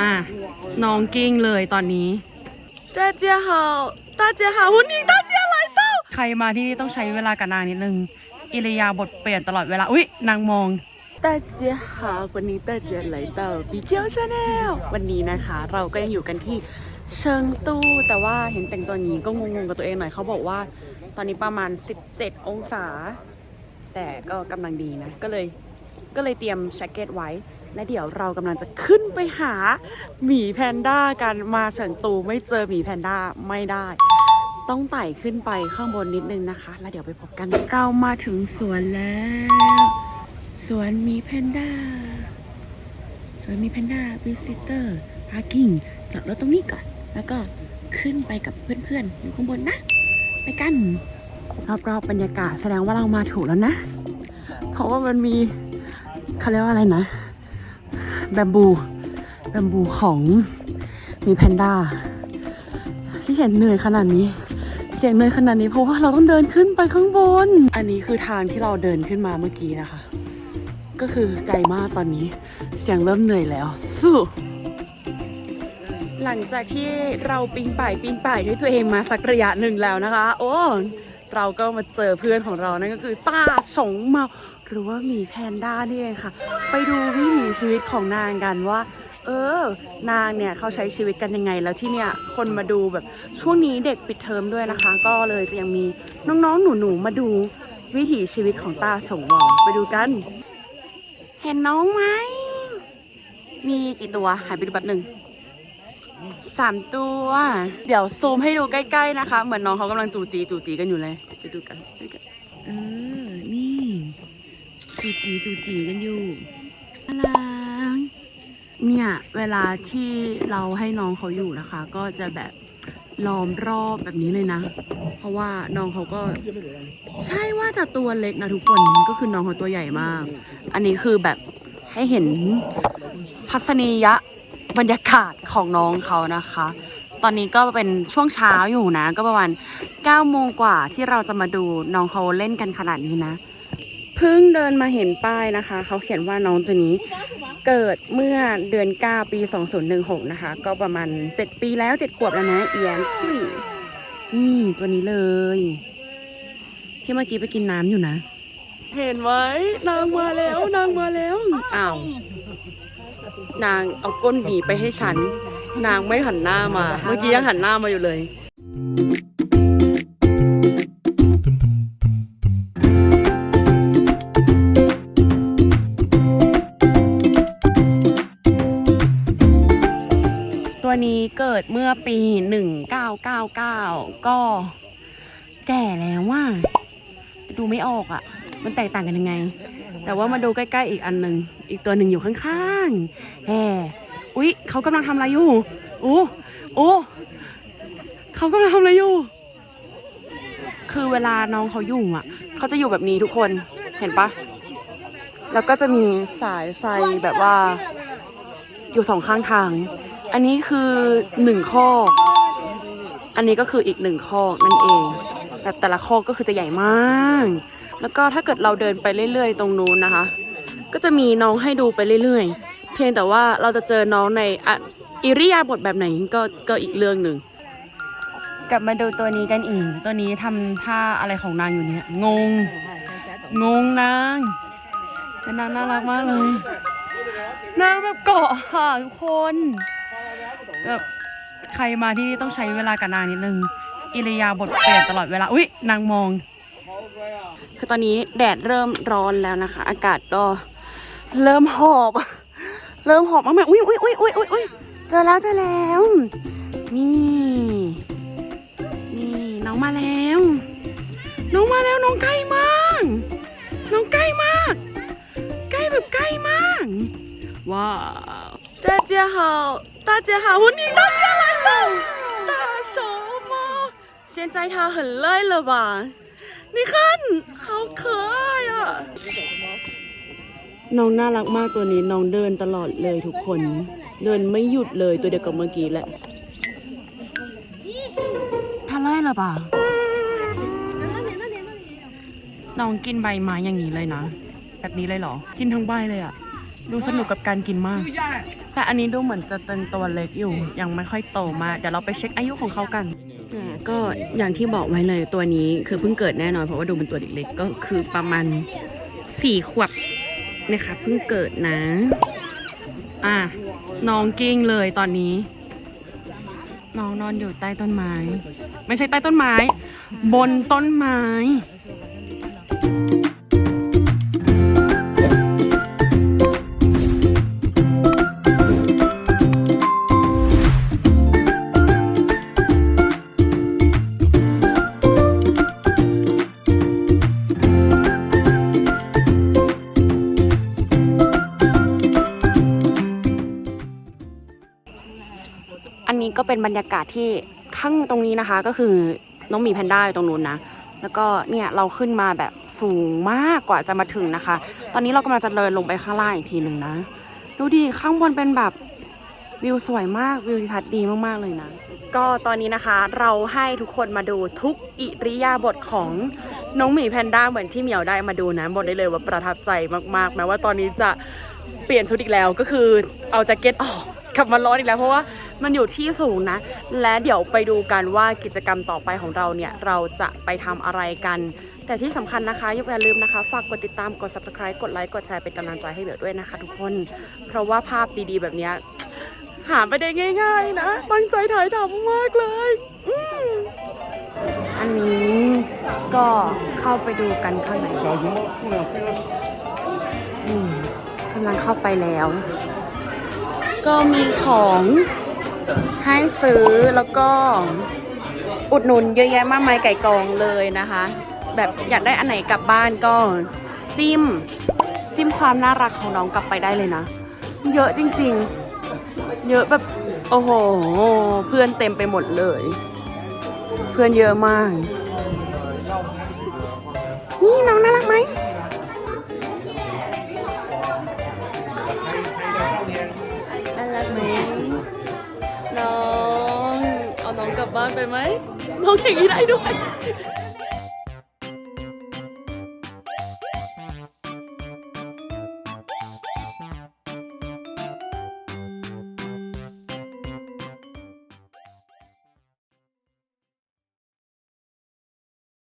อ่ะ น้องกิ้งเลยตอนนี้ 大家好大家好欢迎大家来到 ใครมาที่นี่ต้องใช้เวลากับนางนิดนึง อิริยาบถเปลี่ยนตลอดเวลา อุ๊ย นางมอง 大家好วันนี้大家来到 b ีเ l Channel วันนี้นะคะ เราก็ยังอยู่กันที่เชิงตู้ แต่ว่าเห็นแต่งตัวนี้ก็งงๆกับตัวเองหน่อยเขาบอกว่า ตอนนี้ประมาณ 17 องศา แต่ก็กำลังดีนะ ก็เลย ก็เลยเตรียมแจ็คเก็ตไว้ และเดี๋ยวเรากำลังจะขึ้นไปหาหมีแพนด้ากันมาเฉิงตูไม่เจอหมีแพนด้าไม่ได้ ต้องไต่ขึ้นไปข้างบนนิดนึงนะคะ แล้วเดี๋ยวไปพบกัน เรามาถึงสวนแล้ว สวนหมีแพนด้า สวนหมีแพนด้าวิสิเตอร์พาร์กิ้งจอดรถตรงนี้ก่อน แล้วก็ขึ้นไปกับเพื่อนๆอยู่ข้างบนนะ ไปกันรอบๆบรรยากาศแสดงว่าเรามาถูกแล้วนะ เพราะว่ามันมีเขาเรียกว่าอะไรนะ แบมบูแบมบูของมีแพนด้าที่เห็นเหนื่อยขนาดนี้ เสียงเหนื่อยขนาดนี้เพราะว่าเราต้องเดินขึ้นไปข้างบน อันนี้คือทางที่เราเดินขึ้นมาเมื่อกี้นะคะ ก็คือไกลมากตอนนี้ เสียงเริ่มเหนื่อยแล้ว สู้ หลังจากที่เราปีนป่ายปีนป่ายด้วยตัวเองมาสักระยะหนึ่งแล้วนะคะ โอ้ เราก็มาเจอเพื่อนของเรานั่นก็คือต้าสงเมาหรือว่าหมีแพนด้านี่เองค่ะ ไปดูวิถีชีวิตของนางกันว่า เออนางเนี่ยเขาใช้ชีวิตกันยังไง แล้วที่เนี่ยคนมาดูแบบช่วงนี้เด็กปิดเทอมด้วยนะคะ ก็เลยจะยังมีน้องๆหนูๆมาดูวิถีชีวิตของตาสงวอไปดูกัน เห็นน้องไหมมีกี่ตัวหายไปดูแป๊บหนึ่ง สามตัว เดี๋ยวซูมให้ดูใกล้ ๆนะคะ เหมือนน้องเขากำลังจูจีจูจีกันอยู่เลย ไปดูกันไปดูกันเออ นี่จูจีจูจีกันอยู่น่ารักเนี่ย เวลาที่เราให้น้องเขาอยู่นะคะ ก็จะแบบล้อมรอบแบบนี้เลยนะ เพราะว่าน้องเขาก็ ใช่ว่าจะตัวเล็กนะทุกคนก็คือน้องเขาตัวใหญ่มาก อันนี้คือแบบให้เห็นทัศนียะ บรรยากาศของน้องเขานะคะ ตอนนี้ก็เป็นช่วงเช้าอยู่นะ ก็ประมาณ9โมงกว่าที่เราจะมาดูน้องเขาเล่นกันขนาดนี้นะเพิ่งเดินมาเห็นป้ายนะคะ เขาเขียนว่าน้องตัวนี้เกิดเมื่อเดือน 9 ปี 2016 นะคะ ก็ประมาณ 7 ปีแล้ว 7 ขวบแล้วนะเอียนอุ้ยนี่ตัวนี้เลย ที่เมื่อกี้ไปกินน้ำอยู่นะ เห็นไหมนางมาแล้วนางมาแล้วอ้าว นางเอาก้นหมีไปให้ฉัน นางไม่หันหน้ามา เมื่อกี้ยังหันหน้ามาอยู่เลย ตัวนี้เกิดเมื่อปี 1999 ก็แก่แล้วว่า ดูไม่ออกอะ่ะ มันแตกต่างกันยังไง แต่ว่ามาดูใกล้ๆอีกอันหนึ่งอีกตัวหนึ่งอยู่ข้างๆแหมอุ๊ยเขากำลังทำอะไรอยู่อู้อู้เขากำลังทำอะไรอยู่ คือเวลาน้องเขาอยู่อะ เขาจะอยู่แบบนี้ทุกคนเห็นปะแล้วก็จะมีสายไฟแบบว่า อยู่สองข้างทาง อันนี้คือหนึ่งข้อกอันนี้ก็คืออีกหนึ่งข้อกนั่นเอง แบบแต่ละข้อกก็คือจะใหญ่มาก แล้วก็ถ้าเกิดเราเดินไปเรื่อยๆ ตรงนู้นนะคะ ก็จะมีน้องให้ดูไปเรื่อยๆ เพียงแต่ว่าเราจะเจอน้องในอิริยาบถแบบไหนก็ก็อีกเรื่องหนึ่งกลับมาดูตัวนี้กันอีก ตัวนี้ทำท่าอะไรของนางอยู่เนี่ยงง งงนางแต่นางน่ารักมากเลย นางแบบเกาะค่ะทุกคนแบบใครมาที่นี่ต้องใช้เวลากับนางนิดนึงอิริยาบถเปลี่ยนตลอดเวลา อุ๊ย นางมอง คือตอนนี้แดดเริ่มร้อนแล้วนะคะ อากาศก็เริ่มหอบ เริ่มหอบมากๆอุ้ยอุ้ยอุ้ยอุ้ยอุ้ยอุ้ยเจอแล้วเจอแล้ว นี่ นี่น้องมาแล้ว น้องมาแล้วน้องใกล้มาก น้องใกล้มาก ใกล้แบบใกล้มาก ว้าว大家好大家好欢迎大家来到大熊猫现在它很累了吧 นี่ขั้นเขาเคยอะ น้องน่ารักมากตัวนี้น้องเดินตลอดเลยทุกคน เดินไม่หยุดเลยตัวเดียวกับเมื่อกี้แหละทานไล่หรอปะน้องกินใบไม้อย่างนี้เลยนะ แบบนี้เลยเหรอ กินทั้งใบเลยอะดูสนุกกับการกินมาก แต่อันนี้ดูเหมือนจะเต็มตัวเล็กอยู่ ยังไม่ค่อยโตมากเดี๋ยวเราไปเช็คอายุของเขากัน ก็อย่างที่บอกไว้เลยตัวนี้คือเพิ่งเกิดแน่นอนเพราะว่าดูเป็นตัวเล็กๆก็คือประมาณสี่ขวบนะคะเพิ่งเกิดนะ อะน้องกิ้งเลยตอนนี้ น้องนอนอยู่ใต้ต้นไม้ ไม่ใช่ใต้ต้นไม้ บนต้นไม้ นี้ก็เป็นบรรยากาศที่ข้างตรงนี้นะคะ ก็คือน้องหมีแพนด้าอยู่ตรงนู้นนะ แล้วก็เนี่ยเราขึ้นมาแบบสูงมากกว่าจะมาถึงนะคะ ตอนนี้เรากำลังจะเดินลงไปข้างล่างอีกทีหนึ่งนะ ดูดิข้างบนเป็นแบบวิวสวยมากวิวทิวทัศน์ดีมากๆเลยนะ ก็ตอนนี้นะคะเราให้ทุกคนมาดูทุกอิริยาบถของน้องหมีแพนด้าเหมือนที่เหมียวได้มาดูนะบอกได้เลยว่าประทับใจมากๆ แม้ว่าตอนนี้จะ เปลี่ยนชุดอีกแล้วก็คือเอาแจ็คเก็ตออกกลับมาร้อนอีกแล้วเพราะว่ามันอยู่ที่สูงนะ และเดี๋ยวไปดูกันว่ากิจกรรมต่อไปของเราเนี่ย เราจะไปทำอะไรกัน แต่ที่สำคัญนะคะอย่าลืมนะคะ ฝากกดติดตามกด subscribe กดไลค์กดแชร์เป็นกำลังใจให้เบลด้วยนะคะ ทุกคน เพราะว่าภาพดีๆ แบบนี้หาไปได้ง่าย ๆ นะ ตั้งใจถ่ายทำมากเลยอันนี้ก็เข้าไปดูกันข้างในำลังเข้าไปแล้ว ก็มีของให้ซื้อแล้วก็อุดหนุนเยอะแยะมากมายไก่กองเลยนะคะ แบบอยากได้อันไหนกลับบ้านก็จิ้ม จิ้มความน่ารักของน้องกลับไปได้เลยนะ เยอะจริงๆ เยอะแบบ โอ้โห เพื่อนเต็มไปหมดเลย เพื่อนเยอะมาก นี่น้องน่ารัก วยไหมน้องเก่งนี้ได้ด้วย